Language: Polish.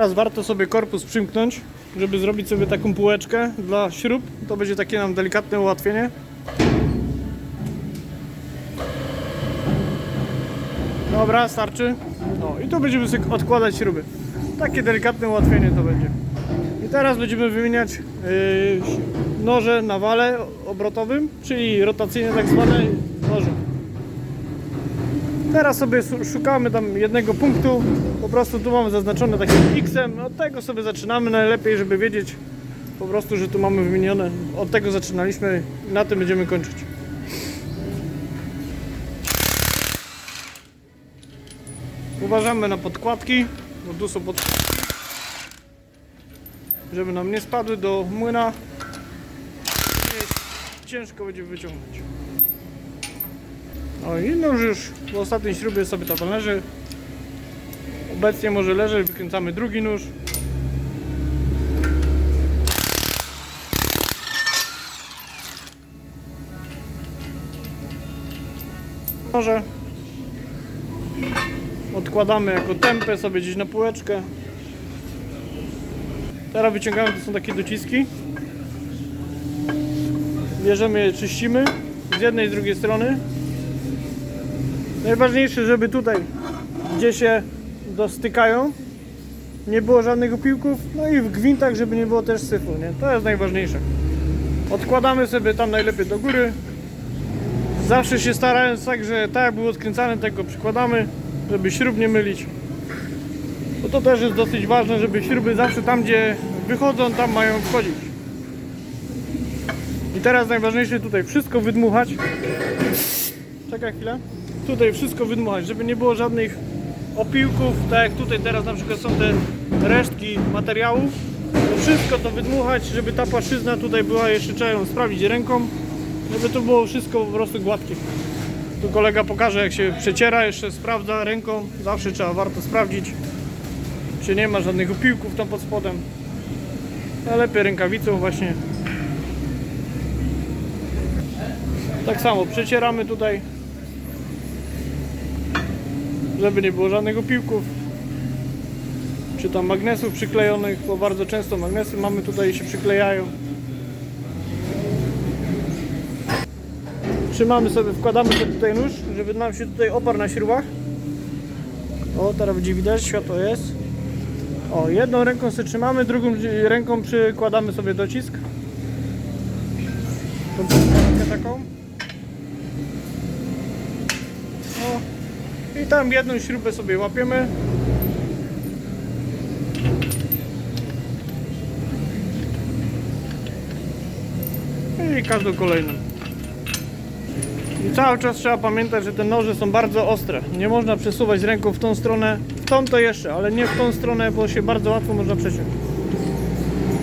Teraz warto sobie korpus przymknąć, żeby zrobić sobie taką półeczkę dla śrub. To będzie takie nam delikatne ułatwienie. Dobra, starczy. No i tu będziemy sobie odkładać śruby. Takie delikatne ułatwienie to będzie. I teraz będziemy wymieniać yy, noże na wale obrotowym, czyli rotacyjne tak zwane noże. Teraz sobie szukamy tam jednego punktu. Po prostu tu mamy zaznaczone takim X-em. Od tego sobie zaczynamy najlepiej, żeby wiedzieć po prostu, że tu mamy wymienione. Od tego zaczynaliśmy na tym będziemy kończyć. Uważamy na podkładki, bo tu są podkładki. Żeby nam nie spadły do młyna. Ciężko będzie wyciągnąć. No i nóż już w ostatniej śrubie sobie to leży. Obecnie może leży, wykręcamy drugi nóż. Może odkładamy jako tempę sobie gdzieś na półeczkę. Teraz wyciągamy, to są takie dociski. Bierzemy je, czyścimy z jednej i z drugiej strony. Najważniejsze, żeby tutaj, gdzie się dostykają, nie było żadnych opiłków, no i w gwintach, żeby nie było też syfu, nie? To jest najważniejsze. Odkładamy sobie tam najlepiej do góry. Zawsze się starając tak, że tak jak było odkręcane, tak go przykładamy, żeby śrub nie mylić. Bo to też jest dosyć ważne, żeby śruby zawsze tam, gdzie wychodzą, tam mają wchodzić. I teraz najważniejsze tutaj wszystko wydmuchać. Czekaj chwilę. Tutaj wszystko wydmuchać, żeby nie było żadnych opiłków, tak jak tutaj teraz na przykład są te resztki materiałów. To wszystko to wydmuchać, żeby ta płaszczyzna tutaj była, jeszcze trzeba ją sprawdzić ręką, żeby to było wszystko po prostu gładkie. Tu kolega pokaże jak się przeciera, jeszcze sprawdza ręką, zawsze trzeba warto sprawdzić, czy nie ma żadnych opiłków tam pod spodem. Lepiej rękawicą właśnie. Tak samo przecieramy tutaj żeby nie było żadnych opiłków czy tam magnesów przyklejonych, bo bardzo często magnesy mamy tutaj się przyklejają. Trzymamy sobie, wkładamy sobie tutaj nóż, żeby nam się tutaj oparł na śrubach. O, teraz będzie widać, światło jest. O, jedną ręką sobie trzymamy, drugą ręką przykładamy sobie docisk. Taką. I tam jedną śrubę sobie łapiemy. I każdą kolejną. I cały czas trzeba pamiętać, że te noże są bardzo ostre. Nie można przesuwać ręką w tą stronę, w tą to jeszcze, ale nie w tą stronę, bo się bardzo łatwo można przeciąć.